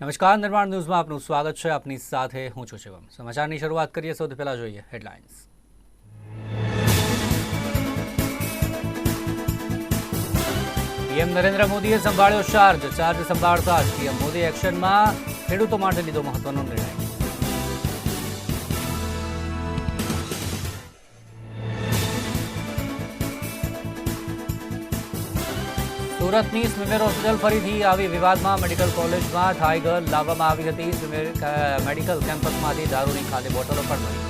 નમસ્કાર, નિર્માણ ન્યૂઝમાં આપનું સ્વાગત છે. આપની સાથે હું છું શિવમ. સમાચારની શરૂઆત કરીએ, સૌથી પહેલા જોઈએ હેડલાઇન્સ. પીએમ નરેન્દ્ર મોદીએ સંભાળ્યો ચાર્જ ચાર્જ સંભાળતા જ પીએમ મોદી એક્શનમાં ખેડૂતો માટે લીધો મહત્વનો નિર્ણય. સુરતની સ્વિમેર હોસ્પિટલ ફરીથી આવી વિવાદમાં મેડિકલ કોલેજમાં થાઈ ગર્લ લાવવામાં આવી હતી. સ્વિમેર મેડિકલ કેમ્પસમાંથી દારૂની ખાલી બોટલો પણ મળી.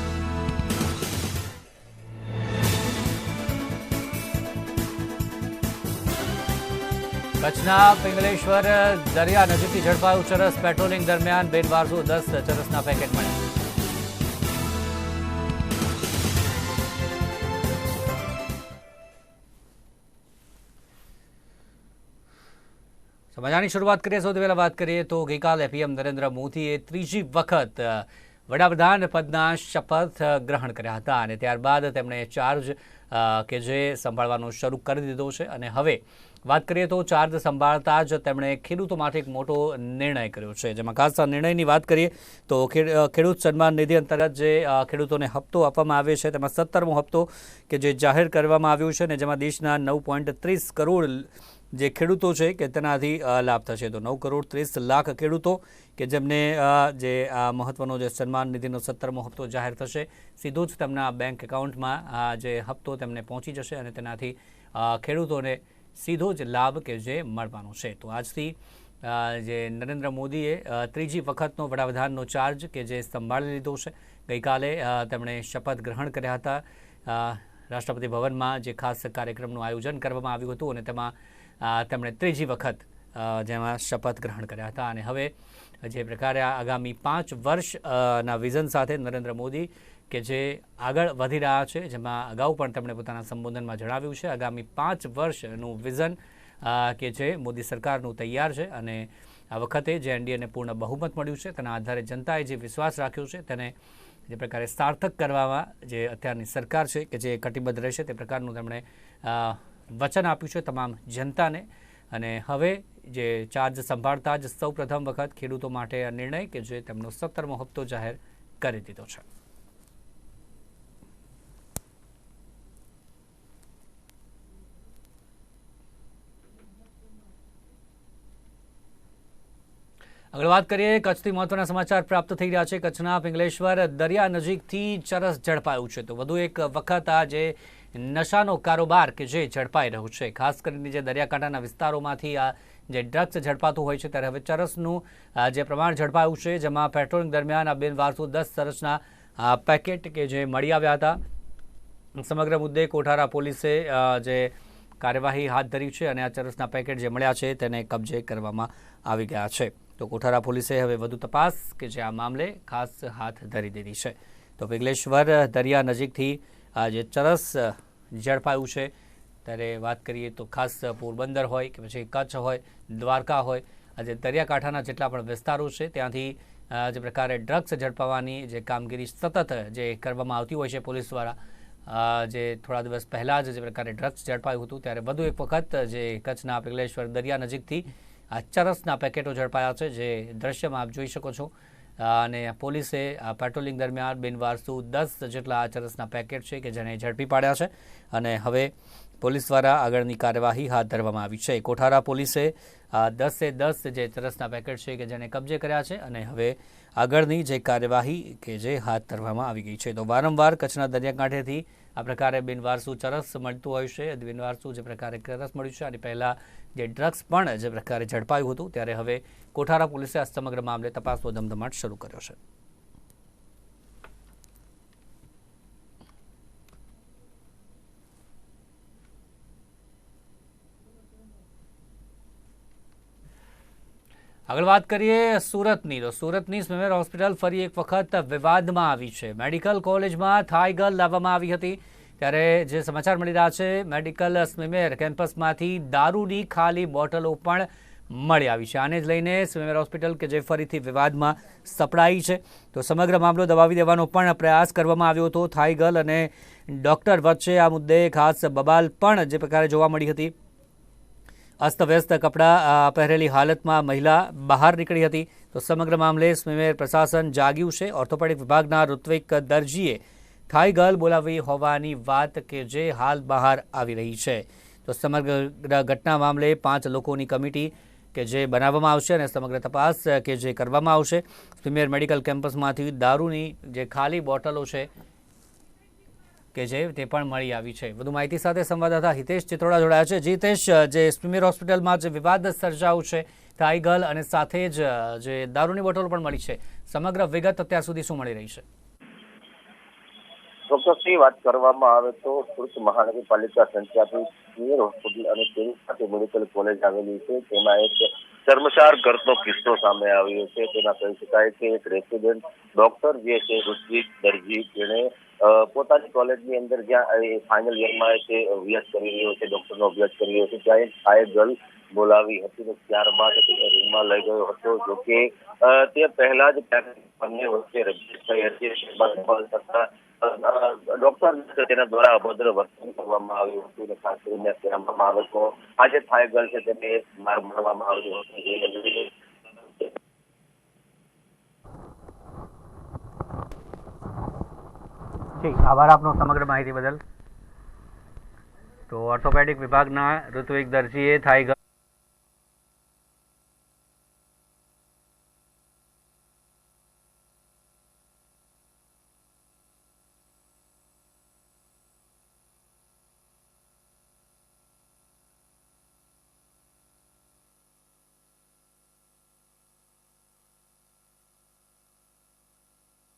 કચ્છના પિંગલેશ્વર દરિયા નજીકથી ઝડપાયું ચરસ પેટ્રોલિંગ દરમિયાન બેનવારસુ દસ ચરસના પેકેટ મળ્યા. સમાચારની શરૂઆત કરીએ, સૌથી પહેલાં વાત કરીએ તો ગઈકાલે પીએમ નરેન્દ્ર મોદીએ ત્રીજી વખત વડાપ્રધાન પદના શપથ ગ્રહણ કર્યા હતા અને ત્યારબાદ તેમણે ચાર્જ કે જે સંભાળવાનું શરૂ કરી દીધો છે. અને હવે વાત કરીએ તો ચાર્જ સંભાળતા જ તેમણે ખેડૂતો માટે એક મોટો નિર્ણય કર્યો છે. જેમાં ખાસ નિર્ણયની વાત કરીએ તો ખેડૂત સન્માન નિધિ અંતર્ગત જે ખેડૂતોને હપ્તો આપવામાં આવે છે, તેમાં સત્તરમો હપ્તો કે જે જાહેર કરવામાં આવ્યો છે અને જેમાં દેશના નવ પોઈન્ટ ત્રીસ કરોડ જે ખેડૂતો છે કે તેનાથી લાભ થશે. તો નવ કરોડ ત્રીસ લાખ ખેડૂતો કે જેમને જે આ મહત્વનો જે સન્માન નિધિનો સત્તરમો હપ્તો જાહેર થશે, સીધો જ તેમના બેંક એકાઉન્ટમાં જે હપ્તો તેમને પહોંચી જશે અને તેનાથી ખેડૂતોને સીધો જ લાભ કે જે મળવાનો છે. તો આજથી જે નરેન્દ્ર મોદીએ ત્રીજી વખતનો વડાપ્રધાનનો ચાર્જ કે જે સંભાળી લીધો છે. ગઈકાલે તેમણે શપથ ગ્રહણ કર્યા હતા. રાષ્ટ્રપતિ ભવનમાં જે ખાસ કાર્યક્રમનું આયોજન કરવામાં આવ્યું હતું અને તેમાં તેમણે ત્રીજી વખત જેમાં શપથ ગ્રહણ કર્યા હતા. અને હવે જે પ્રકારે આગામી પાંચ વર્ષના વિઝન સાથે નરેન્દ્ર મોદી કે જે આગળ વધી રહ્યા છે, જેમાં અગાઉ પણ તેમણે પોતાના સંબોધનમાં જણાવ્યું છે, આગામી પાંચ વર્ષનું વિઝન કે જે મોદી સરકારનું તૈયાર છે. અને આ વખતે જે એનડીએને પૂર્ણ બહુમત મળ્યું છે, તેના આધારે જનતાએ જે વિશ્વાસ રાખ્યો છે, તેને જે પ્રકારે સાર્થક કરવામાં જે અત્યારની સરકાર છે, કે જે કટિબદ્ધ રહેશે, તે પ્રકારનું તેમણે વચન આપ્યું છે તમામ જનતાને. અને હવે જે ચાર્જ સંભાળતા જ સૌ પ્રથમ વખત ખેડૂતો માટે આ નિર્ણય કે જે તેમનો સત્તરમો હપ્તો જાહેર કરી દીધો છે. આગળ વાત કરીએ, કચ્છથી મહત્વના સમાચાર પ્રાપ્ત થઈ રહ્યા છે. કચ્છના પિંગલેશ્વર દરિયા નજીકથી ચરસ ઝડપાયું છે. તો વધુ એક વખત આ જે નશાનો કારોબાર કે જે ઝડપાઈ રહ્યો છે. ખાસ કરીને જે દરિયાકાંઠાના વિસ્તારોમાંથી આ જે ડ્રગ્સ ઝડપાતું હોય છે, ત્યારે હવે ચરસનું જે પ્રમાણ ઝડપાયું છે, જેમાં પેટ્રોલિંગ દરમિયાન આ બિનવારસુ દસ ચરસના પેકેટ કે જે મળી આવ્યા હતા. સમગ્ર મુદ્દે કોઠારા પોલીસે જે કાર્યવાહી હાથ ધરી છે અને આ ચરસના પેકેટ જે મળ્યા છે તેને કબજે કરવામાં આવી ગયા છે. તો કોઠારા પોલીસે હવે વધુ તપાસ કે જે આ મામલે ખાસ હાથ ધરી દીધી છે. તો વિગલેશ્વર દરિયા નજીકથી જે ચરસ ઝડપાયું છે, ત્યારે વાત કરીએ તો ખાસ પોરબંદર હોય કે પછી કચ્છ હોય, દ્વારકા હોય, આજે દરિયાકાંઠાના જેટલા પણ વિસ્તારો છે, ત્યાંથી જે પ્રકારે ડ્રગ્સ ઝડપાવવાની જે કામગીરી સતત જે કરવામાં આવતી હોય છે પોલીસ દ્વારા જે થોડા દિવસ પહેલાં જ જે પ્રકારે ડ્રગ્સ ઝડપાયું હતું, ત્યારે વધુ એક વખત જે કચ્છના પિંગલેશ્વર દરિયા નજીકથી આ ચરસના પેકેટો ઝડપાયા છે, જે દ્રશ્યમાં આપ જોઈ શકો છો. અને પોલીસે પેટ્રોલિંગ દરમિયાન બિનવારસુ દસ જેટલા આ ચરસના પેકેટ છે કે જેને ઝડપી પાડ્યા છે. અને હવે પોલીસ દ્વારા આગળની કાર્યવાહી હાથ ધરવામાં આવી છે. કોઠારા પોલીસે દસે દસ જે ચરસના પેકેટ છે કે જેને કબજે કર્યા છે અને હવે આગળની જે કાર્યવાહી કે જે હાથ ધરવામાં આવી ગઈ છે. તો વારંવાર કચ્છના દરિયાકાંઠેથી આ પ્રકારે બિનવારસુ ચરસ મળતું હોય છે. બિનવારસુ જે પ્રકારે ચરસ મળ્યું છે અને પહેલાં જે ડ્રગ્સ પણ જે પ્રકારે ઝડપાયું હતું, ત્યારે હવે કોઠારા પોલીસે આ સમગ્ર મામલે તપાસનો ધમધમાટ શરૂ કર્યો છે. આગળ વાત કરીએ સુરતની. તો સુરતની સ્વિમેર હોસ્પિટલ ફરી એક વખત વિવાદમાં આવી છે. મેડિકલ કોલેજમાં થાઈ ગર્લ લાવવામાં આવી હતી. ત્યારે જે સમાચાર મળી રહ્યા છે, મેડિકલ સ્વિમેર કેમ્પસમાંથી દારૂની ખાલી બોટલો પણ મળી આવી છે. આને જ લઈને સ્વિમેર હોસ્પિટલ કે જે ફરીથી વિવાદમાં સપડાઈ છે. તો સમગ્ર મામલો દબાવી દેવાનો પણ પ્રયાસ કરવામાં આવ્યો હતો. થાઈ ગર્લ અને ડૉક્ટર વચ્ચે આ મુદ્દે ખાસ બબાલ પણ જે પ્રકારે જોવા મળી હતી. અસ્તવ્યસ્ત કપડાં પહેરેલી હાલતમાં મહિલા બહાર નીકળી હતી. તો સમગ્ર મામલે સ્મીમેર પ્રશાસન જાગ્યું છે. ઓર્થોપેડિક વિભાગના ઋત્વિક દરજીએ થાઈ ગર્લ બોલાવી હોવાની વાત કે જે હાલ બહાર આવી રહી છે. તો સમગ્ર ઘટના મામલે પાંચ લોકોની કમિટી કે જે બનાવવામાં આવશે અને સમગ્ર તપાસ કે જે કરવામાં આવશે. સ્વીમેર મેડિકલ કેમ્પસમાંથી દારૂની જે ખાલી બોટલો છે કે જે તે પણ મળી આવી છે. વધુ માહિતી સાથે સંવાદદાતા હિતેશ ચિત્રોડા જોડાયા છે. જીતેશ જે સ્વીમેર હોસ્પિટલમાં જે વિવાદ સર્જાયું છે ટાઈગલ અને સાથે જ જે દારૂની બોટલ પણ મળી છે સમગ્ર વિગત અત્યાર સુધી શું મળી રહી છે? ચોક્કસની વાત કરવામાં આવે તો સુરત મહાનગરપાલિકા સંચાલિત સિનિયર હોસ્પિટલ અને તેની સાથે મેડિકલ કોલેજ આવેલી છે. તેમાં એક શર્મસાર ઘરનો કિસ્સો સામે આવ્યો છે. તેમાં કહી શકાય કે એક રેસિડેન્ટ ડોક્ટર જે છે ઋત્વિક દરજી અ, પોતાની કોલેજની અંદર જ્યાં એ ફાઇનલ યરમાં તે અભ્યાસ કરી રહ્યો છે ડોક્ટરનો અભ્યાસ કરી રહ્યો છે, ત્યાં ફાયર ગર્લ બોલાવી હતી ને ત્યારબાદ તેને રૂમમાં લઈ ગયો હતો, જો કે તે પહેલા જ બંને વચ્ચે રજૂ થઈ હતી ડોક્ટર તેના દ્વારા અભદ્ર વર્તન કરવામાં આવ્યું હતું અને ખાસ કરીને કહેવામાં આવે તો આજે ફાયર ગર્લ છે, તેને માર મારવામાં આવ્યું હતું. જે અંગે જી આભાર આપનો સમગ્ર માહિતી બદલ તો ઓર્થોપેડિક વિભાગના ઋત્વિક દરજીએ થાઈ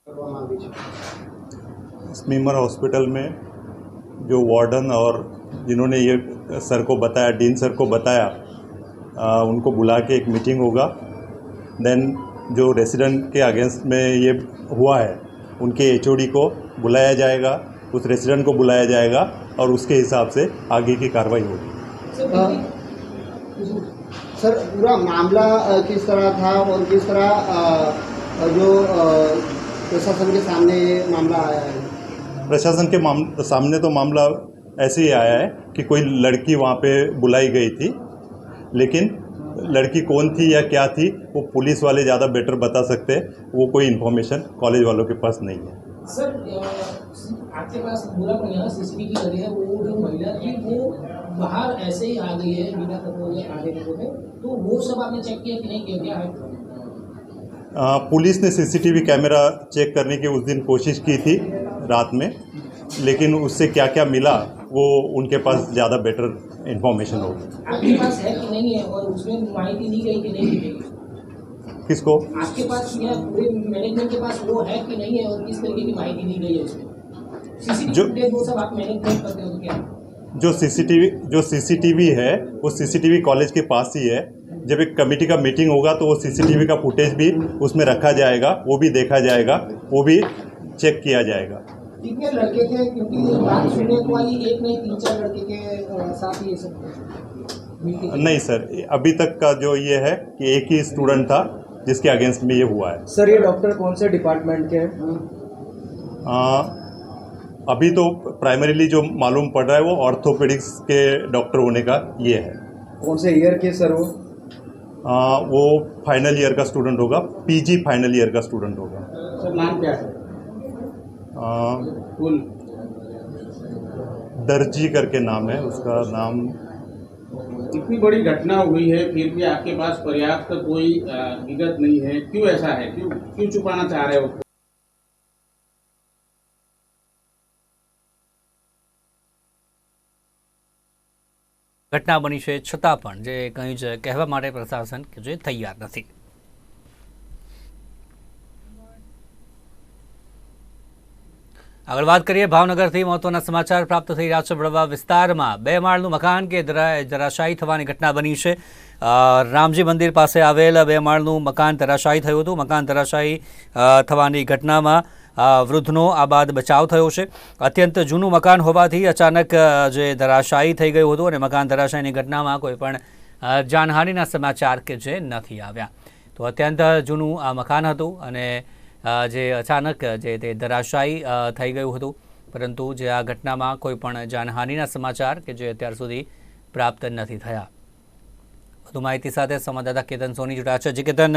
કરવામાં આવી છે स्मीमर हॉस्पिटल में जो वार्डन और जिन्होंने ये सर को बताया डीन सर को बताया आ, उनको बुला के एक मीटिंग होगा। देन जो रेसिडेंट के अगेंस्ट में ये हुआ है उनके एचओडी को बुलाया जाएगा उस रेसिडेंट को बुलाया जाएगा और उसके हिसाब से आगे की कार्रवाई होगी। सर पूरा मामला किस तरह था और किस तरह जो प्रशासन के सामने मामला आया है? प्रशासन के माम सामने तो मामला ऐसे ही आया है कि कोई लड़की वहाँ पे बुलाई गई थी लेकिन लड़की कौन थी या क्या थी वो पुलिस वाले ज़्यादा बेटर बता सकते हैं। वो कोई इन्फॉर्मेशन कॉलेज वालों के पास नहीं है। सर आपके पास पूरा पर यहाँ सीसीटीवी लगे हैं वो जो महिला थी वो बाहर ऐसे ही आ गई है बिना कपड़ों के के तो वो सब आपने चेक किया कि नहीं किया क्या है पुलिस ने सीसीटीवी कैमरा चेक करने की उस दिन कोशिश की थी। रात में लेकिन उससे क्या क्या मिला वो उनके पास ज़्यादा बेटर इन्फॉर्मेशन होगी। आपके पास है कि नहीं है और उसमें माहिती दी गई कि नहीं दी गई? किसको? आपके पास या पूरे मैनेजमेंट के पास वो है कि नहीं है और किस तरीके की माहिती दी गई है उसमें? जो- वो सब आप मैनेजमेंट करते हो क्या? जो सीसीटीवी जो सीसीटीवी है वो सीसीटीवी कॉलेज के पास ही है। जब एक कमेटी का मीटिंग होगा तो वो सीसीटीवी का फुटेज भी उसमें रखा जाएगा वो भी देखा जाएगा वो भी चेक किया जाएगा। कितने लड़के थे क्योंकि बात सुनने को आई एक नहीं तीन चार लड़के के साथ ये सब नहीं सर अभी तक का जो ये है कि एक ही स्टूडेंट था जिसके अगेंस्ट में ये हुआ है। सर ये डॉक्टर कौन से डिपार्टमेंट के हैं? अभी तो प्राइमरीली जो मालूम पड़ रहा है वो ऑर्थोपेडिक्स के डॉक्टर होने का ये है। कौन से ईयर के सर वो? आ, वो फाइनल ईयर का स्टूडेंट होगा पीजी फाइनल ईयर का स्टूडेंट होगा। सर नाम क्या है? दर्जी करके नाम है उसका नाम इतनी बड़ी घटना हुई है फिर भी आपके पास पर्याप्त कोई अ, विगत नहीं है क्यों ऐसा है क्यों क्यों छुपाना चाह रहे हो ઘટના બની છે છતાં પણ જે કંઈ જ કહેવા માટે પ્રશાસન કે જે તૈયાર નથી આગળ વાત કરીએ ભાવનગરથી મહત્વના સમાચાર પ્રાપ્ત થઈ રહ્યા છે વડવા વિસ્તારમાં. બે માળનું મકાન કે ધરા- ધરાશાયી થવાની ઘટના બની છે. રામજી મંદિર પાસે આવેલ બે માળનું મકાન ધરાશાયી થયું હતું. મકાન ધરાશાયી થવાની ઘટનામાં વૃદ્ધનો આ બાદ બચાવ થયો છે. અત્યંત જૂનું મકાન હોવાથી અચાનક જે ધરાશાયી થઈ ગયું હતું અને મકાન ધરાશાયીની ઘટનામાં કોઈ પણ જાનહાનિના સમાચાર કે જે નથી આવ્યા. તો અત્યંત જૂનું આ મકાન હતું અને જે અચાનક, જે તે ધરાશાયી થઈ ગયું હતું. પરંતુ જે આ ઘટનામાં કોઈ પણ જાનહાનિના સમાચાર કે જે અત્યાર સુધી પ્રાપ્ત નથી થયા. વધુ માહિતી સાથે સંવાદદાતા કેતન સોની જોડાયા છે. જે કેતન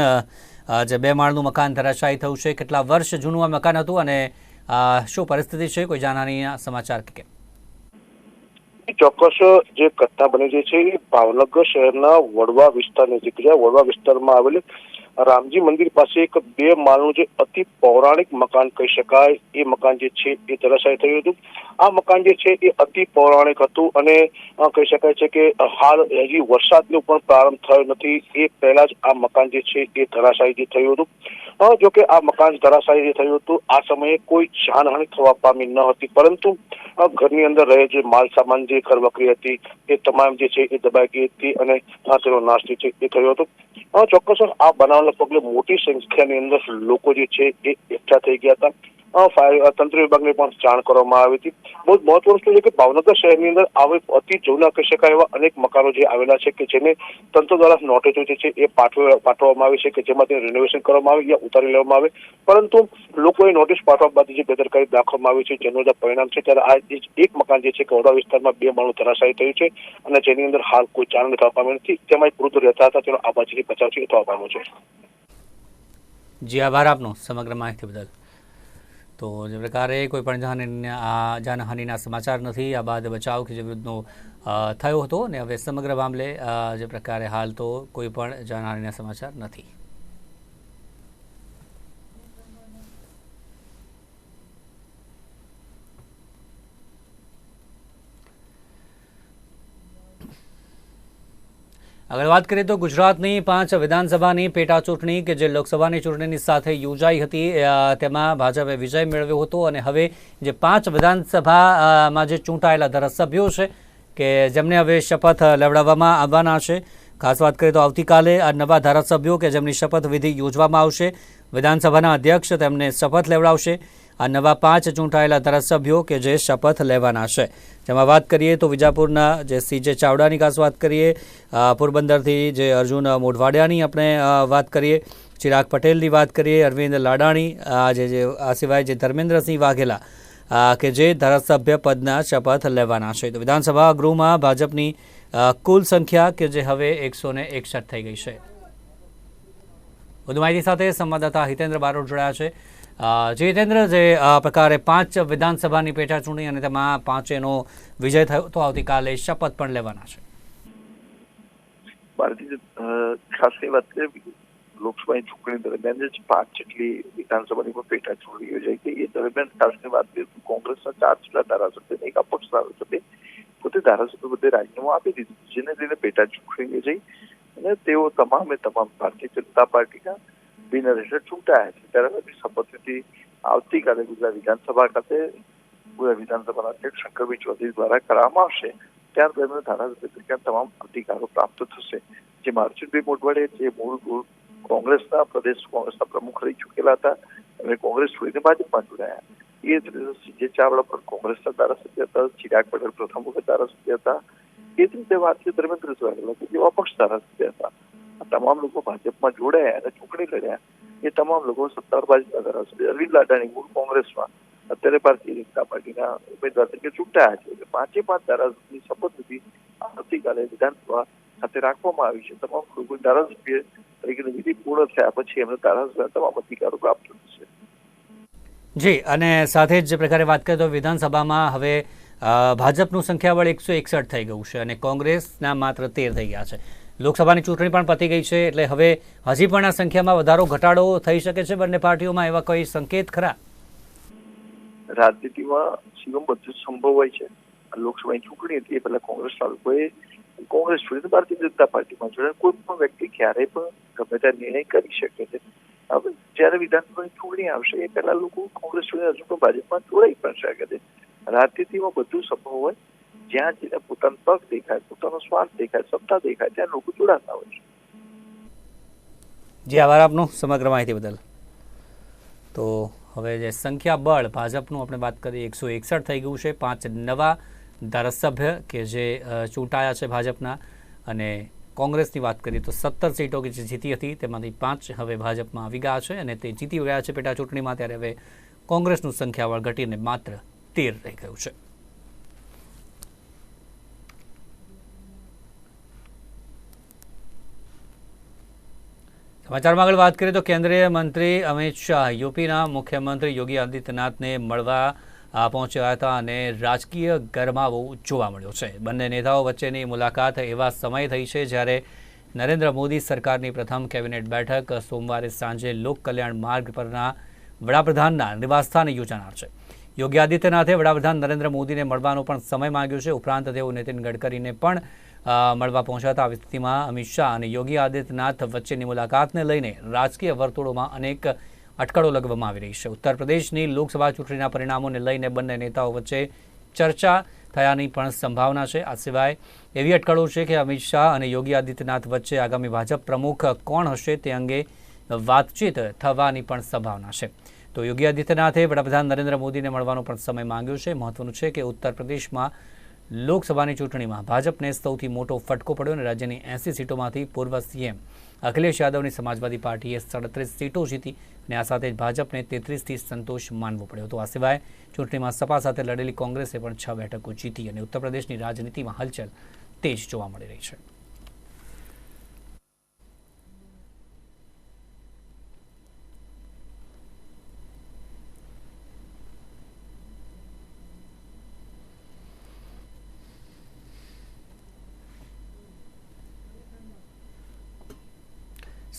જે બે માળનું મકાન ધરાશાયી થયું છે, કેટલા વર્ષ જૂનું આ મકાન હતું અને શું પરિસ્થિતિ છે? કોઈ જાનહાનિના સમાચાર કે ચોક્કસ, જે ઘટના બની રહી છે એ ભાવનગર શહેરના વડવા વિસ્તાર નજીક છે. વડવા વિસ્તારમાં આવેલી રામજી મંદિર પાસે એક બે માળનું જે અતિ પૌરાણિક મકાન કહી શકાય, એ મકાન જે છે એ ધરાશાય થયું હતું. આ મકાન જે છે એ અતિ પૌરાણિક હતું અને કહી શકાય છે કે હાલ હજી વરસાદનો પણ પ્રારંભ થયો નથી. એ પહેલા જ આ મકાન જે છે એ ધરાશાયી જે થયું હતું. જો કે આ મકાન ધરાશાયી જે થયું હતું, આ સમયે કોઈ જાનહાનિ થવા પામી ન હતી. પરંતુ ઘરની અંદર રહે જે માલ સામાન જે ખરવકરી હતી, એ તમામ જે છે એ દબાઈ ગઈ હતી અને તેનો નાશ જે છે એ થયો હતો. ચોક્કસ આ બનાવના પગલે મોટી સંખ્યાની અંદર લોકો જે છે એ એકઠા થઈ ગયા હતા. તંત્ર વિભાગને પણ જાણ કરવામાં આવી હતી. બહુ જ મહત્વનું છે કે ભાવનગર શહેરની અંદર આવે અતિ જૂના કહી શકાય એવા અનેક મકાનો જે આવેલા છે કે જેને તંત્ર દ્વારા નોટિસો જે છે એ પાઠવવામાં આવી છે કે જેમાં તેને રિનોવેશન કરવામાં આવે યા ઉતારી લેવામાં આવે. પરંતુ લોકોએ નોટિસ પાઠવવા બાદ જે બેદરકારી દાખવવામાં આવી છે, જેનું જે પરિણામ છે, ત્યારે આ એક મકાન જે છે કે વડોદરા વિસ્તારમાં બે માળું ધરાશાયી થયું છે અને જેની અંદર હાલ કોઈ જાણ થવા પામ્યું નથી. તેમાં એક વૃદ્ધ રહેતા હતા, તેનો આબાજીથી બચાવ છે થવા પામ્યો છે. જી, આભાર આપનો સમગ્ર માહિતી બદલ. તો જે પ્રકારે કોઈ પણ જાનહાની આ જાનહાનિના સમાચાર નથી, આ બાદ બચાવ કે જે વિરુદ્ધનો થયો હતો અને હવે સમગ્ર મામલે જે પ્રકારે હાલ તો કોઈ પણ જાનહાનિના સમાચાર નથી. આગળ વાત કરીએ તો ગુજરાતની પાંચ વિધાનસભાની પેટા ચૂંટણી કે જે લોકસભાની ચૂંટણીની સાથે યોજાઈ હતી તેમાં ભાજપે વિજય મેળવ્યો હતો અને હવે જે પાંચ વિધાનસભામાં જે ચૂંટાયેલા ધારાસભ્યો છે કે જેમને હવે શપથ લેવડાવવામાં આવવાના છે. ખાસ વાત કરીએ તો આવતીકાલે આ નવા ધારાસભ્યો કે જેમની શપથવિધિ યોજવામાં આવશે, વિધાનસભાના અધ્યક્ષ તેમને શપથ લેવડાવશે. આ નવા પાંચ ચૂંટાયેલા ધારાસભ્યો કે જે શપથ લેવાના છે. જેમાં વાત કરીએ તો વિજાપુરના જે સીજે ચાવડાની ખાસ વાત કરીએ પોરબંદરથી જે અર્જુન મોઢવાડિયાની આપણે વાત કરીએ, ચિરાગ પટેલની વાત કરીએ, અરવિંદ લાડાણી જે જે, આ સિવાય જે ધર્મેન્દ્રસિંહ વાઘેલા કે જે ધારાસભ્ય પદના શપથ લેવાના છે. તો વિધાનસભા ગૃહમાં ભાજપની કુલ સંખ્યા કે જે હવે એકસો એકસઠ થઈ ગઈ છે. વધુ માહિતી સાથે સંવાદદાતા હિતેન્દ્ર બારોટ જોડાયા છે. અ, જે પ્રકારે પાંચ વિધાનસભાની પેટા ચૂંટણી અને તેમાં પાંચેનો વિજય થયો તો આવતીકાલે શપથ પણ લેવાના છે. ભારતીય અ, ખાસની વાત કરીએ લોકસભાની ચૂંટણી દરમિયાન જે પાંચ જેટલી વિધાનસભાની પણ પેટા ચૂંટણી યોજાઈ ગઈ. એ દરમિયાન ખાસની વાત કરીએ તો કોંગ્રેસના ચાર જેટલા ધારાસભ્ય એક અપક્ષ ધારાસભ્ય પોતે ધારાસભ્ય બધે રાજીનામું આપી દીધું. જેને લઈને પેટા ચૂંટણી યોજાઈ અને તેઓ તમામે તમામ ભારતીય જનતા પાર્ટીના બિનર હેઠળ ચૂંટાયા છે. ત્યારે બધી શપથવિધિ આવતીકાલે ગુજરાત વિધાનસભા ખાતે, ગુજરાત વિધાનસભાના અધ્યક્ષ શંકરભાઈ ચૌધરી દ્વારા કરવામાં આવશે. ત્યાર દરમિયાન ધારાસભ્ય તરીકે તમામ અધિકારો પ્રાપ્ત થશે. જેમાં અર્જુનભાઈ મોટવાડે જે મૂળ કોંગ્રેસના પ્રદેશ કોંગ્રેસના પ્રમુખ રહી ચૂકેલા હતા અને કોંગ્રેસ છોડીને ભાજપમાં જોડાયા. એ જ રીતે સીજે ચાવડા પણ કોંગ્રેસના ધારાસભ્ય હતા, ચિરાગ પટેલ પ્રથમ વખત ધારાસભ્ય હતા. એ જ રીતે વાત ધર્મેન્દ્ર વાઘેલા કે પક્ષ ધારાસભ્ય હતા. તમામ લોકો ભાજપમાં જોડાયા અને ચૂંટણી લડ્યા એ તમામ લોકો સત્તાવાર ભાજપના અરવિંદ લાડાણી મૂળ કોંગ્રેસમાં. અત્યારે ભારતીય જનતા પાર્ટીના ઉમેદવાર તરીકે ચૂંટાયા છે. એટલે પાંચે પાંચ ધારાસભ્યની શપથવિધિ આવતીકાલે વિધાનસભા ખાતે રાખવામાં આવી છે. તમામ લોકો ધારાસભ્ય તરીકેની વિધિ પૂર્ણ થયા પછી એમને ધારાસભ્ય તમામ અધિકારો પ્રાપ્ત થશે જી, અને સાથે જ પ્રકારે વાત કરીએ તો વિધાનસભામાં હવે ભાજપનું સંખ્યાબળ એકસો એકસઠ થઈ ગયું છે અને કોંગ્રેસના માત્ર તેર થઈ ગયા છે. લોકસભાની ચૂંટણી પણ પતી ગઈ છે, એટલે હવે હજી પણ આ સંખ્યામાં વધારો ઘટાડો થઈ શકે છે બંને પાર્ટીઓમાં, એવા કોઈ સંકેત ખરા? રાજનીતિમાં શિવમ બધું સંભવ હોય છે. લોકસભાની ચૂંટણી હતી, એ પહેલા કોંગ્રેસના લોકોએ કોંગ્રેસ છોડીને ભારતીય જનતા પાર્ટીમાં જોડાયા કોઈ પણ વ્યક્તિ ક્યારેય પણ ગમે ત્યાં નિર્ણય કરી શકે છે. હવે જ્યારે વિધાનસભાની ચૂંટણી આવશે, એ પહેલા લોકો કોંગ્રેસ છોડીને હજુ પણ ભાજપમાં જોડાઈ પણ શકે છે. રાજનીતિમાં બધું સંભવ હોય જ્યાં જેને પોતાનો પગ દેખાય, પોતાનો સ્વાર્થ દેખાય સત્તા દેખાય, ત્યાં લોકો જોડાતા હોય છે. જી, આભાર આપનો સમગ્ર માહિતી બદલ. તો હવે જે સંખ્યા બળ ભાજપનું આપણે વાત કરીએ, એકસો એકસઠ થઈ ગયું છે, પાંચ નવા ધારાસભ્ય કે જે ચૂંટાયા છે ભાજપના. અને કોંગ્રેસની વાત કરીએ તો સત્તર સીટો કે જે જીતી હતી, તેમાંથી પાંચ હવે ભાજપમાં આવી ગયા છે અને તે જીતી ગયા છે પેટા ચૂંટણીમાં, ત્યારે હવે કોંગ્રેસનું સંખ્યાબળ ઘટીને માત્ર તેર રહી ગયું છે. સમાચારમાં આગળ વાત કરીએ તો કેન્દ્રીય મંત્રી અમિત શાહ, યુપીના મુખ્યમંત્રી યોગી આદિત્યનાથને મળવા પહોંચ્યા હતા અને રાજકીય ગરમાવો જોવા મળ્યો છે. બંને નેતાઓ વચ્ચેની મુલાકાત એવા સમય થઈ છે જ્યારે નરેન્દ્ર મોદી સરકારની પ્રથમ કેબિનેટ બેઠક સોમવારે સાંજે લોક કલ્યાણ માર્ગ પરના વડાપ્રધાનના નિવાસસ્થાને યોજાનાર છે. યોગી આદિત્યનાથે વડાપ્રધાન નરેન્દ્ર મોદીને મળવાનો પણ સમય માંગ્યો છે. ઉપરાંત તેઓ નીતિન ગડકરીને પણ મળવા પહોંચ્યા હતા. આવી સ્થિતિમાં અમિત શાહ અને યોગી આદિત્યનાથ વચ્ચેની મુલાકાતને લઈને રાજકીય વર્તુળોમાં અનેક અટકળો લગાવવામાં આવી રહી છે. ઉત્તર પ્રદેશની લોકસભા ચૂંટણીના પરિણામોને લઈને બંને નેતાઓ વચ્ચે ચર્ચા થયાની પણ સંભાવના છે. આ સિવાય એવી અટકળો છે કે અમિત શાહ અને યોગી આદિત્યનાથ વચ્ચે આગામી ભાજપ પ્રમુખ કોણ હશે તે અંગે વાતચીત થવાની પણ સંભાવના છે. તો યોગી આદિત્યનાથે વડાપ્રધાન નરેન્દ્ર મોદીને મળવાનો પણ સમય માંગ્યો છે. મહત્વનું છે કે ઉત્તર પ્રદેશમાં લોકસભાની ચૂંટણીમાં ભાજપને સૌથી મોટો ફટકો પડ્યો અને રાજ્યની એંસી સીટોમાંથી પૂર્વ સીએમ અખિલેશ યાદવની સમાજવાદી પાર્ટીએ સાડત્રીસ સીટો જીતી અને આ સાથે જ ભાજપને તેત્રીસથી સંતોષ માનવો પડ્યો હતો. આ સિવાય ચૂંટણીમાં સપા સાથે લડેલી કોંગ્રેસે પણ છ બેઠકો જીતી અને ઉત્તર પ્રદેશની રાજનીતિમાં હલચલ તેજ જોવા મળી રહી છે.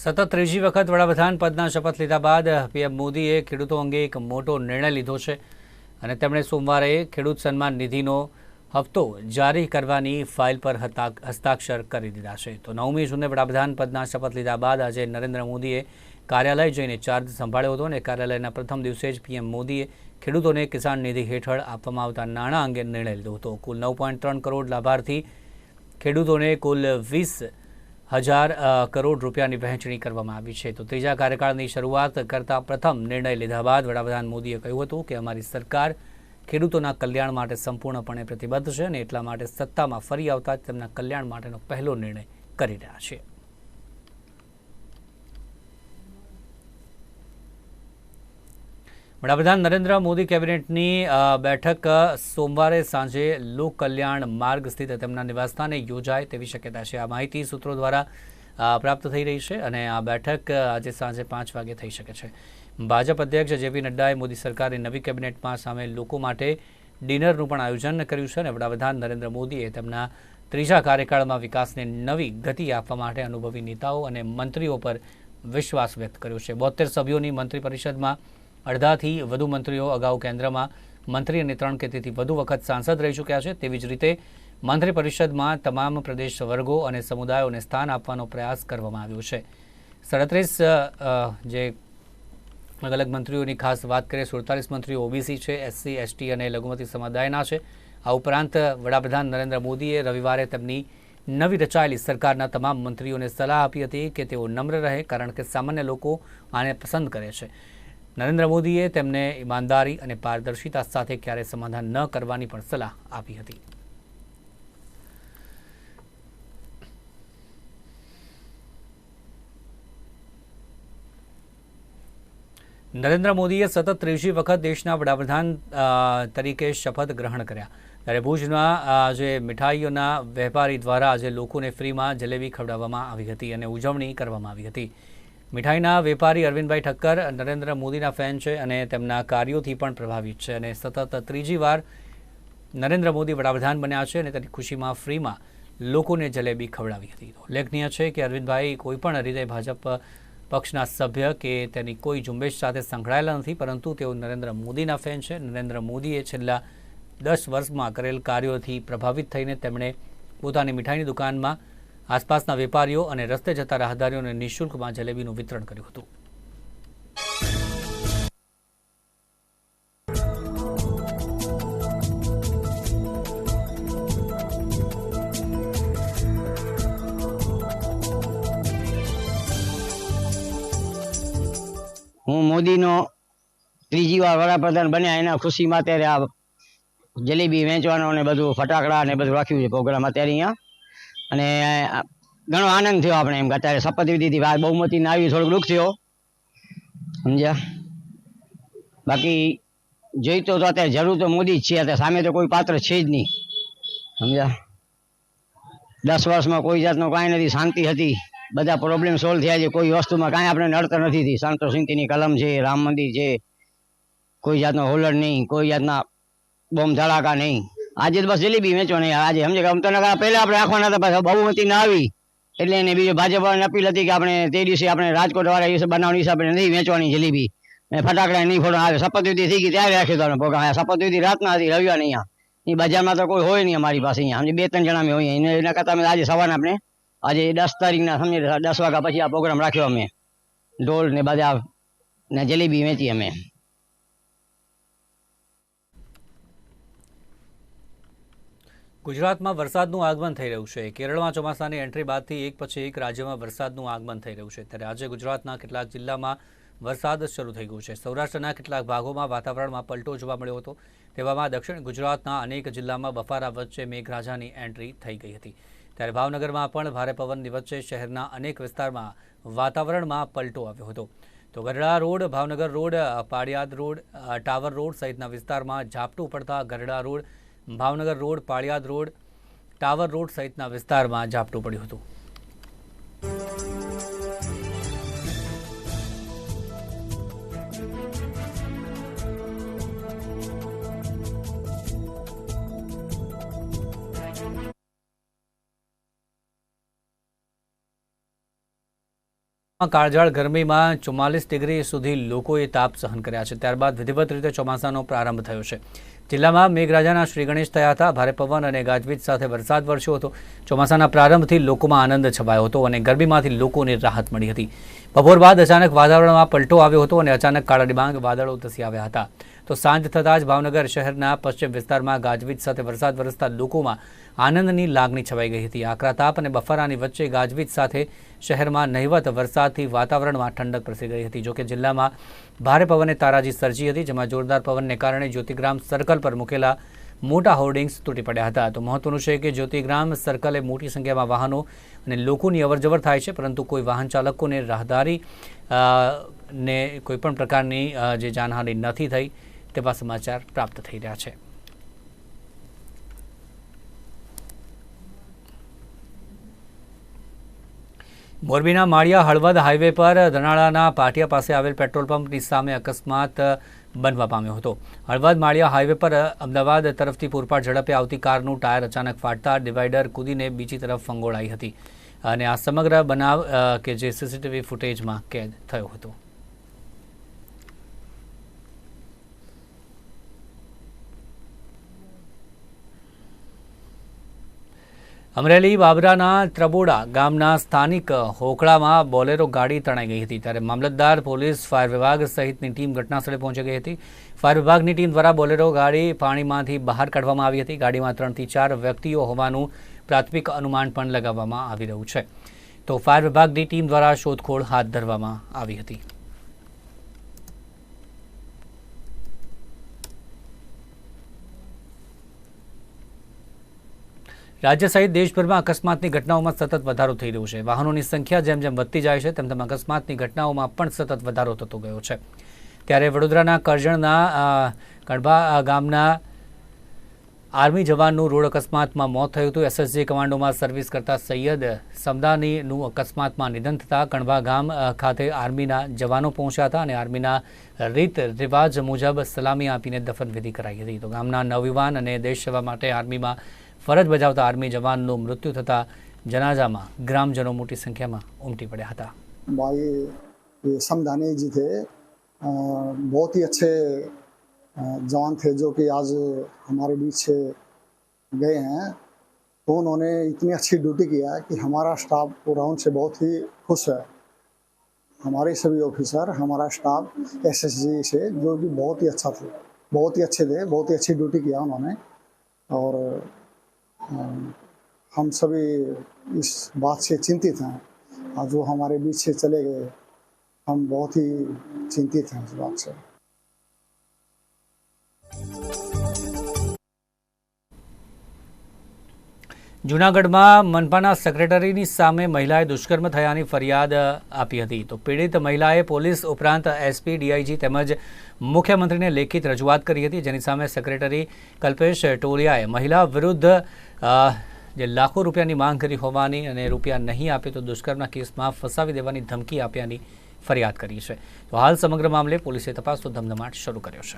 સતત ત્રીજી વખત વડાપ્રધાન પદના શપથ લીધા બાદ પીએમ મોદીએ ખેડૂતો અંગે એક મોટો નિર્ણય લીધો છે અને તેમણે સોમવારે ખેડૂત સન્માન નિધિનો હપ્તો જારી કરવાની ફાઇલ પર હસ્તાક્ષર કરી દીધા છે. તો નવમી જૂને વડાપ્રધાન પદના શપથ લીધા બાદ આજે નરેન્દ્ર મોદીએ કાર્યાલય જઈને ચાર્જ સંભાળ્યો હતો અને કાર્યાલયના પ્રથમ દિવસે જ પીએમ મોદીએ ખેડૂતોને કિસાન નિધિ હેઠળ આપવામાં આવતા નાણાં અંગે નિર્ણય લીધો હતો. કુલ નવ પોઈન્ટ ત્રણ કરોડ લાભાર્થી ખેડૂતોને કુલ વીસ હજાર કરોડ રૂપિયાની વહેંચણી કરવામાં આવી છે. તો ત્રીજા કાર્યકાળની શરૂઆત કરતા પ્રથમ નિર્ણય લીધા બાદ વડાપ્રધાન મોદીએ કહ્યું હતું કે અમારી સરકાર ખેડૂતોના કલ્યાણ માટે સંપૂર્ણપણે પ્રતિબદ્ધ છે અને એટલા માટે સત્તામાં ફરી આવતા તેમના કલ્યાણ માટેનો પહેલો નિર્ણય કરી રહ્યા છે. વડાપ્રધાન નરેન્દ્ર મોદી કેબિનેટની બેઠક સોમવારે સાંજે લોક કલ્યાણ માર્ગ સ્થિત તેમના નિવાસસ્થાને યોજાય તેવી શક્યતા છે. આ માહિતી સૂત્રો દ્વારા પ્રાપ્ત થઈ રહી છે અને આ બેઠક આજે સાંજે પાંચ વાગે થઈ શકે છે. ભાજપ અધ્યક્ષ જેપી નડ્ડાએ મોદી સરકારની નવી કેબિનેટમાં સામેલ લોકો માટે ડિનરનું પણ આયોજન કર્યું છે અને વડાપ્રધાન નરેન્દ્ર મોદીએ તેમના ત્રીજા કાર્યકાળમાં વિકાસને નવી ગતિ આપવા માટે અનુભવી નેતાઓ અને મંત્રીઓ પર વિશ્વાસ વ્યક્ત કર્યો છે. બોતેર સભ્યોની મંત્રી પરિષદમાં અડધાથી વધુ મંત્રીઓ અગાઉ કેન્દ્રમાં મંત્રી અને ત્રણ કે તેથી વધુ વખત સાંસદ રહી ચૂક્યા છે. તેવી જ રીતે મંત્રી પરિષદમાં તમામ પ્રદેશ વર્ગો અને સમુદાયોને સ્થાન આપવાનો પ્રયાસ કરવામાં આવ્યો છે. સડત્રીસ જે અલગ અલગ મંત્રીઓની ખાસ વાત કરીએ, સુડતાલીસ મંત્રીઓ ઓબીસી છે, એસસી, એસટી અને લઘુમતી સમુદાયના છે. આ ઉપરાંત વડાપ્રધાન નરેન્દ્ર મોદીએ રવિવારે તેમની નવી રચાયેલી સરકારના તમામ મંત્રીઓને સલાહ આપી હતી કે તેઓ નમ્ર રહે કારણ કે સામાન્ય લોકો આને પસંદ કરે છે. નરેન્દ્ર મોદીએ તેમને ઈમાનદારી અને પારદર્શિતા સાથે ક્યારેય સમાધાન ન કરવાની પણ સલાહ આપી હતી. નરેન્દ્ર મોદીએ સતત ત્રીજી વખત દેશના વડાપ્રધાન તરીકે શપથ ગ્રહણ કર્યા. ત્યારે ભુજના આજે મીઠાઈઓના વેપારી દ્વારા આજે લોકોને ફ્રીમાં જલેબી ખવડાવવામાં આવી હતી અને ઉજવણી કરવામાં આવી હતી. મીઠાઈના વેપારી અરવિંદભાઈ ઠક્કર, નરેન્દ્ર મોદીના ફેન છે અને તેમના કાર્યોથી પણ પ્રભાવિત છે અને સતત ત્રીજી વાર નરેન્દ્ર મોદી વડાપ્રધાન બન્યા છે અને તેની ખુશીમાં ફ્રીમાં લોકોને જલેબી ખવડાવી હતી. ઉલ્લેખનીય છે કે અરવિંદભાઈ કોઈપણ રીતે ભાજપ પક્ષના સભ્ય કે તેની કોઈ ઝુંબેશ સાથે સંકળાયેલા નથી, પરંતુ તેઓ નરેન્દ્ર મોદીના ફેન છે. નરેન્દ્ર મોદીએ છેલ્લા દસ વર્ષમાં કરેલ કાર્યોથી પ્રભાવિત થઈને તેમણે પોતાની મીઠાઈની દુકાનમાં આસપાસના વેપારીઓ અને રસ્તે જતા રાહદારીઓને નિઃશુલ્કમાં જલેબીનું વિતરણ કર્યું હતું. હું મોદીનો ત્રીજી વાર વડાપ્રધાન બન્યા એના ખુશીમાં અત્યારે આ જલેબી વેચવાનો ને બધું ફટાકડા ને બધું રાખ્યું છે પ્રોગ્રામ અત્યારે અહીંયા અને ઘણો આનંદ થયો આપણે એમ કે અત્યારે શપથવિધિથી વાત બહુમતીને આવી, થોડુંક દુઃખ થયો. સમજ્યા? બાકી જોઈતો તો અત્યારે જરૂર તો મોદી જ છે, અત્યારે સામે તો કોઈ પાત્ર છે જ નહીં. સમજ્યા? દસ વર્ષમાં કોઈ જાતનો કાંઈ નથી, શાંતિ હતી. બધા પ્રોબ્લેમ સોલ્વ થયા છે, કોઈ વસ્તુમાં કાંઈ આપણે નડતર નથી થઈ સંતોષિંતીની કલમ છે, રામ મંદિર છે, કોઈ જાતનો હોલડ નહીં, કોઈ જાતના બોમ્બ ધડાકા નહીં. આજે તો બસ જલેબી વેચવાની આજે સમજે કે આમ તો પહેલા આપણે રાખવાના હતા પાછા બહુમતી ના આવી. એટલે એને બીજું ભાજપ અપીલ હતી કે આપણે તે દિવસે આપણે રાજકોટ વાળા દિવસે બનાવવાની હિસાબે નહીં વેચવાની જલેબી. ફટાકડા નહીં ફોડવા આવે. શપથવિધિ થઈ ગઈ ત્યારે રાખ્યો હતો પ્રોગ્રામ શપથવિધિ રાતના હતી, રવિવાર અહીંયા. એ બજારમાં તો કોઈ હોય નહીં અમારી પાસે અહીંયા. સમજે બે ત્રણ જણા અમે હોય એને એના કરતાં અમે આજે સવારના આપણે આજે દસ તારીખના સમજે દસ વાગ્યા પછી આ પ્રોગ્રામ રાખ્યો અમે. ઢોલ ને બધા ને જલેબી વેચી અમે. ગુજરાતમાં વરસાદનું આગમન થઈ રહ્યું છે. કેરળમાં ચોમાસાની એન્ટ્રી બાદથી એક પછી એક રાજ્યમાં વરસાદનું આગમન થઈ રહ્યું છે. ત્યારે આજે ગુજરાતના કેટલાક જિલ્લામાં વરસાદ શરૂ થઈ ગયો છે. સૌરાષ્ટ્રના કેટલાક ભાગોમાં વાતાવરણમાં પલટો જોવા મળ્યો હતો. તેવામાં દક્ષિણ ગુજરાતના અનેક જિલ્લામાં બફારા વચ્ચે મેઘરાજાની એન્ટ્રી થઈ ગઈ હતી. ત્યારે ભાવનગરમાં પણ ભારે પવનની વચ્ચે શહેરના અનેક વિસ્તારમાં વાતાવરણમાં પલટો આવ્યો હતો. તો Garda road, Bhavnagar road Padiyad road tower road સહિતના વિસ્તારમાં ઝાપટું પડતા Garda road Bhavnagar road, Paliyad road, tower road સહિતના વિસ્તારમાં ઝાપટું પડ્યું હતું. કાળઝાળ ગરમીમાં ચુમ્માલીસ ડિગ્રી સુધી લોકોએ તાપ સહન કર્યા છે. ત્યારબાદ વિધિવત રીતે ચોમાસાનો પ્રારંભ થયો છે. જિલ્લામાં મેઘરાજાના શ્રી ગણેશ થયા હતા. ભારે પવન અને ગાજવીજ સાથે વરસાદ વરસ્યો હતો. ચોમાસાના પ્રારંભથી લોકોમાં આનંદ છવાયો હતો અને ગરમીમાંથી લોકોને રાહત મળી હતી. બપોર બાદ અચાનક વાતાવરણમાં પલટો આવ્યો હતો અને અચાનક કાળા ડિબાંગ વાદળો ધસી આવ્યા હતા. તો સાંજ થતાં જ ભાવનગર શહેરના પશ્ચિમ વિસ્તારમાં ગાજવીજ સાથે વરસાદ વરસતા લોકોમાં આનંદની લાગણી છવાઈ ગઈ હતી. આકરા તાપ અને બફારાની વચ્ચે ગાજવીજ સાથે શહેરમાં નહિવત વરસાદથી વાતાવરણમાં ઠંડક પ્રસરી ગઈ હતી. જોકે જિલ્લામાં ભારે પવને તારાજી સર્જી હતી, જેમાં જોરદાર પવનને કારણે જ્યોતિગ્રામ સર્કલ પર મૂકેલા મોટા હોર્ડિંગ્સ તૂટી પડ્યા હતા. તો મહત્વનું છે કે જ્યોતિગ્રામ સર્કલે મોટી સંખ્યામાં વાહનો અને લોકોની અવરજવર થાય છે, પરંતુ કોઈ વાહન ચાલકોને રાહદારી ને કોઈપણ પ્રકારની જે જાનહાનિ નથી થઈ, તેવા સમાચાર પ્રાપ્ત થઈ રહ્યા છે. મોરબીના માળિયા હળવદ હાઈવે પર ધનાળાના પાટિયા પાસે આવેલ પેટ્રોલ પંપની સામે અકસ્માત બનવા પામ્યો હતો. હળવદ માળિયા હાઈવે પર અમદાવાદ તરફથી પૂરપાટ ઝડપે આવતી કારનું ટાયર અચાનક ફાટતા ડિવાઈડર કૂદીને બીજી તરફ ફંગોળાઈ હતી. અને આ સમગ્ર બનાવ કે જે સીસીટીવી ફૂટેજમાં કેદ થયો હતો. અમરેલી બાબરાના ત્રબોડા ગામના સ્થાનિક હોકળામાં બોલેરો ગાડી તણાઈ ગઈ હતી ત્યારે મામલતદાર, પોલીસ, ફાયર વિભાગ સહિતની ટીમ ઘટનાસ્થળે પહોંચી ગઈ હતી. ફાયર વિભાગની ટીમ દ્વારા બોલેરો ગાડી પાણીમાંથી બહાર કાઢવામાં આવી હતી. ગાડીમાં ત્રણથી ચાર વ્યક્તિઓ હોવાનું પ્રાથમિક અનુમાન પણ લગાવવામાં આવી રહ્યું છે. તો ફાયર વિભાગની ટીમ દ્વારા શોધખોળ હાથ ધરવામાં આવી હતી. રાજ્ય સહિત દેશભરમાં અકસ્માતની ઘટનાઓમાં સતત વધારો થઈ રહ્યો છે. વાહનોની સંખ્યા જેમ જેમ વધતી જાય છે, તેમ તેમ અકસ્માતની ઘટનાઓમાં પણ સતત વધારો થતો ગયો છે. ત્યારે વડોદરાના કરજણના કણભા ગામના આર્મી જવાનનું રોડ અકસ્માતમાં મોત થયું હતું એસએસજી કમાન્ડોમાં સર્વિસ કરતા સૈયદ સમદાનીનું અકસ્માતમાં નિધન થતાં કણભા ગામ અ, ખાતે આર્મીના જવાનો પહોંચ્યા હતા અને આર્મીના રીત રિવાજ મુજબ સલામી આપીને દફનવિધિ કરાઈ હતી તો ગામના નવયુવાન અને દેશ સેવા માટે આર્મીમાં ફરજ બજાવતા આર્મી જવાનનું મૃત્યુ થતાં જનાજામાં ગ્રામજનો મોટી સંખ્યામાં ઉમટી પડ્યા હતા भाई ये समदानी जी थे अ, बहुत ही अच्छे अ, जवान थे जो कि आज हमारे बीच गए हैं तो उन्होंने इतनी अच्छी ड्यूटी किया कि हमारा स्टाफ पूरा उनसे बहुत ही खुश है। हमारे सभी ऑफिसर, हमारा स्टाफ एसएसजी से, जो कि बहुत ही अच्छा थे, बहुत ही अच्छे थे, बहुत ही अच्छी ड्यूटी किया उन्होंने। और हम सभी इस बात से चिंतित हैं और वो हमारे बीच से चले गए। हम बहुत ही चिंतित हैं इस बात से। જૂનાગઢમાં મનપાના સેક્રેટરીની સામે મહિલાએ દુષ્કર્મ થયાની ફરિયાદ આપી હતી. તો પીડિત મહિલાએ પોલીસ ઉપરાંત એસપી, ડીઆઈજી તેમજ મુખ્યમંત્રીને લેખિત રજૂઆત કરી હતી. જેની સામે સેક્રેટરી કલ્પેશ ટોલિયાએ મહિલા વિરુદ્ધ જે લાખો રૂપિયાની માંગ કરી હોવાની અને રૂપિયા નહીં આપે તો દુષ્કર્મના કેસમાં ફસાવી દેવાની ધમકી આપ્યાની ફરિયાદ કરી છે. તો હાલ સમગ્ર મામલે પોલીસે તપાસનો ધમધમાટ શરૂ કર્યો છે.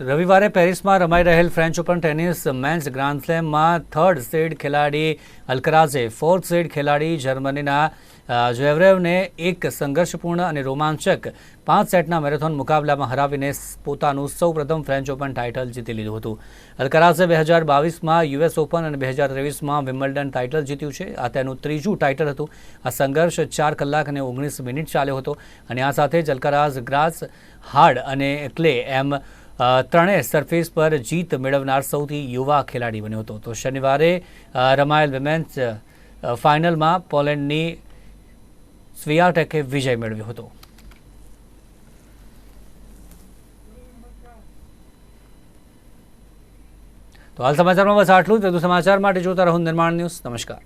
રવિવારે પેરિસમાં રમાઈ રહેલ French Open tennis men's grand સ્લેમમાં third seed ખેલાડી અલ્કરાઝે ફોર્થ સીડ ખેલાડી જર્મનીના જેવરેવને એક સંઘર્ષપૂર્ણ અને રોમાંચક પાંચ સેટના મેરેથોન મુકાબલામાં હરાવીને પોતાનું સૌપ્રથમ ફ્રેન્ચ ઓપન ટાઇટલ જીતી લીધું હતું. અલકરાઝે બે હજાર બાવીસમાં યુએસ ઓપન અને બે હજાર ત્રેવીસમાં વિમ્બલ્ડન ટાઇટલ જીત્યું છે. આ તેનું ત્રીજું ટાઇટલ હતું. આ સંઘર્ષ ચાર કલાક અને ઓગણીસ મિનિટ ચાલ્યો હતો અને આ સાથે જ અલકરાઝ ગ્રાસ, હાર્ડ અને ક્લે એમ ત્રણેય સરફેસ પર જીત મેળવનાર સૌથી યુવા ખેલાડી બન્યો હતો. તો શનિવારે રમાયેલ વિમેન્સ ફાઇનલમાં પોલેન્ડની સ્વિયાટેકે વિજય મેળવ્યો હતો. તો હાલ સમાચારમાં બસ આટલું જ. વધુ સમાચાર માટે જોતા રહો નિર્માણ ન્યૂઝ. નમસ્કાર.